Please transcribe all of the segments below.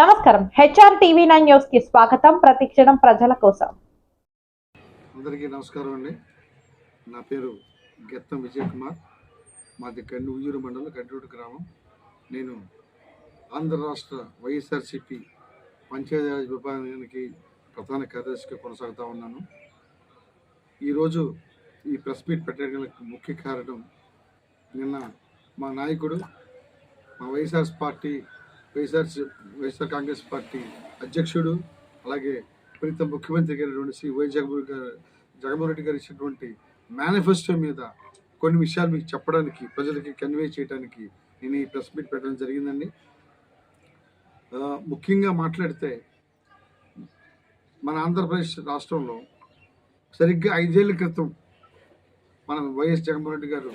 నమస్కారం. HR TV nine న్యూస్కి స్వాగతం. ప్రతిక్షణం ప్రజల కోసం. అందరికీ నమస్కారం అండి. నా పేరు గెత్తం విజయ్ కుమార్. మాది కండి ఉయ్యూరు మండలం కంటిరోడ్ గ్రామం. నేను ఆంధ్ర రాష్ట్ర వైఎస్ఆర్సిపి పంచాయతీరాజ్ విభాగానికి ప్రధాన కార్యదర్శిగా కొనసాగుతూ ఉన్నాను. ఈరోజు ఈ ప్రెస్ మీట్ పెట్టడానికి ముఖ్య కారణం నిన్న మా నాయకుడు మా YSR party YSR YSR Congress party అధ్యక్షుడు అలాగే ప్రీతం ముఖ్యమంత్రి గారు శ్రీ వై జగన్మోహన్ గారు జగన్మోహన్ రెడ్డి గారు ఇచ్చినటువంటి మేనిఫెస్టో మీద కొన్ని విషయాలు మీకు చెప్పడానికి ప్రజలకి కన్వే చేయడానికి నేను ఈ ప్రెస్ మీట్ పెట్టడం జరిగిందండి. ముఖ్యంగా మాట్లాడితే మన ఆంధ్రప్రదేశ్ రాష్ట్రంలో సరిగ్గా ఐదేళ్ళ క్రితం మన వైఎస్ జగన్మోహన్ రెడ్డి గారు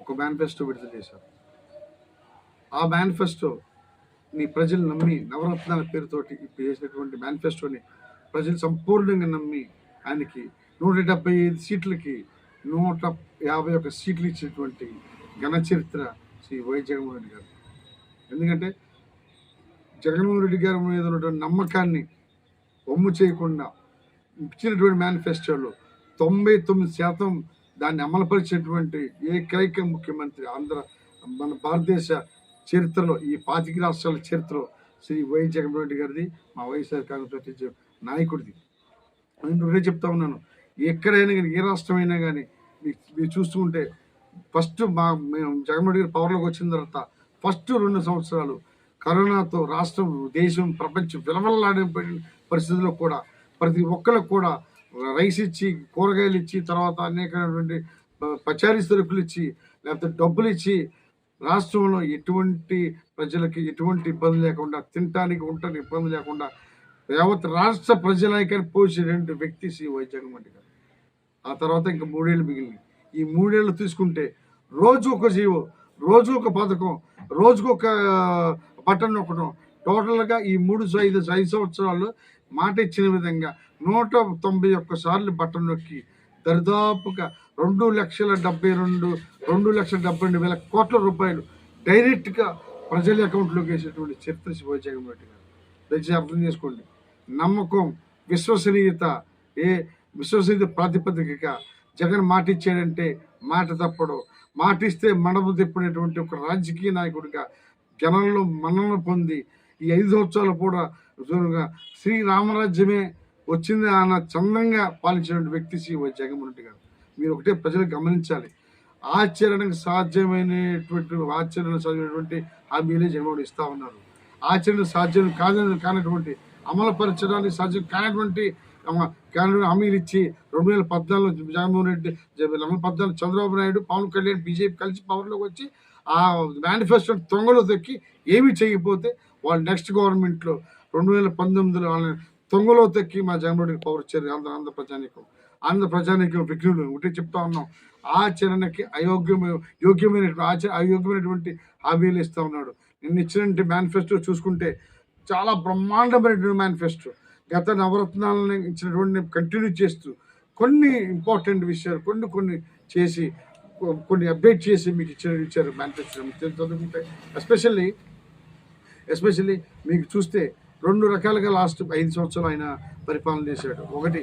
ఒక మేనిఫెస్టో విడుదల చేశారు. ఆ మేనిఫెస్టో నీ ప్రజలు నమ్మి నవరత్నాల పేరుతోటి ఇప్పుడు చేసినటువంటి మేనిఫెస్టోని ప్రజలు సంపూర్ణంగా నమ్మి ఆయనకి నూట డెబ్బై ఐదు సీట్లకి నూట యాభై ఒక్క సీట్లు ఇచ్చినటువంటి ఘన చరిత్ర శ్రీ వై జగన్మోహన్ రెడ్డి గారు. ఎందుకంటే జగన్మోహన్ రెడ్డి గారి మీద ఉన్నటువంటి నమ్మకాన్ని ఒమ్ము చేయకుండా ఇచ్చినటువంటి మేనిఫెస్టోలో తొంభై తొమ్మిది శాతం దాన్ని అమలుపరిచినటువంటి ఏకైక ముఖ్యమంత్రి ఆంధ్ర మన భారతదేశ చరిత్రలో ఈ పాతిక రాష్ట్రాల చరిత్రలో శ్రీ వై జగన్మోహన్ రెడ్డి గారిది మా వైఎస్ఆర్ కాంగ్రెస్ పార్టీ నాయకుడిది. నేను ఒకటే చెప్తా ఉన్నాను. ఎక్కడైనా కానీ ఏ రాష్ట్రమైనా కానీ మీరు చూస్తుంటే చూస్తూ ఉంటే ఫస్ట్ మా మేము జగన్మోహన్ రెడ్డి గారు పవర్లోకి వచ్చిన తర్వాత ఫస్ట్ రెండు సంవత్సరాలు కరోనాతో రాష్ట్రం దేశం ప్రపంచం విలవల్లాడే పరిస్థితుల్లో కూడా ప్రతి ఒక్కరికి కూడా రైస్ ఇచ్చి కూరగాయలు ఇచ్చి తర్వాత అనేకమైనటువంటి పచారీ సరుకులు ఇచ్చి లేకపోతే డబ్బులు ఇచ్చి రాష్ట్రంలో ఎటువంటి ప్రజలకి ఎటువంటి ఇబ్బంది లేకుండా తినటానికి ఉండటానికి ఇబ్బంది లేకుండా యావత్ రాష్ట్ర ప్రజలైకని పోసేటువంటి వ్యక్తి శ్రీ వై జగన్మోహన్ రెడ్డి గారు. ఆ తర్వాత ఇంకా మూడేళ్ళు మిగిలినాయి ఈ మూడేళ్ళు తీసుకుంటే రోజు ఒక జీవో రోజు ఒక పథకం రోజుకు ఒక బటన్ నొక్కడం. టోటల్గా ఈ మూడు ఐదు ఐదు సంవత్సరాల్లో మాట ఇచ్చిన విధంగా నూట తొంభై ఒక్క సార్లు బటన్ నొక్కి దరిదాపుగా రెండు లక్షల డెబ్బై రెండు రెండు లక్షల డెబ్బై రెండు వేల కోట్ల రూపాయలు డైరెక్ట్గా ప్రజల అకౌంట్లోకి వేసేటువంటి చరిత్ర శివ జగన్మోహన్ రెడ్డి గారు. దయచేసి అర్థం చేసుకోండి. నమ్మకం విశ్వసనీయత ఏ విశ్వసనీయత ప్రాతిపదికగా జగన్ మాట ఇచ్చాడంటే మాట తప్పడు. మాటిస్తే మడమ తిప్పినటువంటి ఒక రాజకీయ నాయకుడిగా జనంలో మన్నన పొంది ఈ ఐదు సంవత్సరాలు కూడా శ్రీరామరాజ్యమే శ్రీ రామరాజ్యమే వచ్చింది అన్న చందంగా పాలించినటువంటి వ్యక్తి శ్రీ వై జగన్మోహన్ రెడ్డి గారు. మీరు ఒకటే ప్రజలు గమనించాలి. ఆచరణకు సాధ్యమైనటువంటి ఆచరణ సాధ్యమైనటువంటి హామీలే జగన్మోహన్ ఇస్తా ఉన్నారు. ఆచరణ సాధ్యం కాదని కానటువంటి అమలుపరచడానికి సాధ్యం కానటువంటి హామీలు ఇచ్చి రెండు వేల పద్నాలుగు జగన్మోహన్ రెడ్డి జ- రెండు వేల పద్నాలుగు చంద్రబాబు నాయుడు పవన్ కళ్యాణ్ బీజేపీ కలిసి పవర్లోకి వచ్చి ఆ మేనిఫెస్టో తొంగలో తొక్కి ఏమీ చేయకపోతే వాళ్ళు నెక్స్ట్ గవర్నమెంట్లో రెండు వేల పంతొమ్మిదిలో వాళ్ళని తొంగలో తొక్కి మా జగన్మోహన్ రెడ్డి పవర్ వచ్చారు ఆంధ్ర ఆంధ్ర ప్రజానికం. ఆంధ్ర ప్రజానికి విఘ్నులు ఒకటే చెప్తా ఉన్నాం. ఆచరణకి అయోగ్యమైన యోగ్యమైన ఆచ అయోగ్యమైనటువంటి హామీలు ఇస్తూ ఉన్నాడు. నిన్న ఇచ్చినటువంటి మేనిఫెస్టో చూసుకుంటే చాలా బ్రహ్మాండమైనటువంటి మేనిఫెస్టో గత నవరత్నాలను ఇచ్చినటువంటి కంటిన్యూ చేస్తూ కొన్ని ఇంపార్టెంట్ విషయాలు కొన్ని కొన్ని చేసి కొన్ని అప్డేట్ చేసి మీకు ఇచ్చిన ఇచ్చారు మేనిఫెస్టో చదువుకుంటే. ఎస్పెషల్లీ ఎస్పెషల్లీ మీకు చూస్తే రెండు రకాలుగా లాస్ట్ ఐదు సంవత్సరాలు ఆయన పరిపాలన చేశాడు. ఒకటి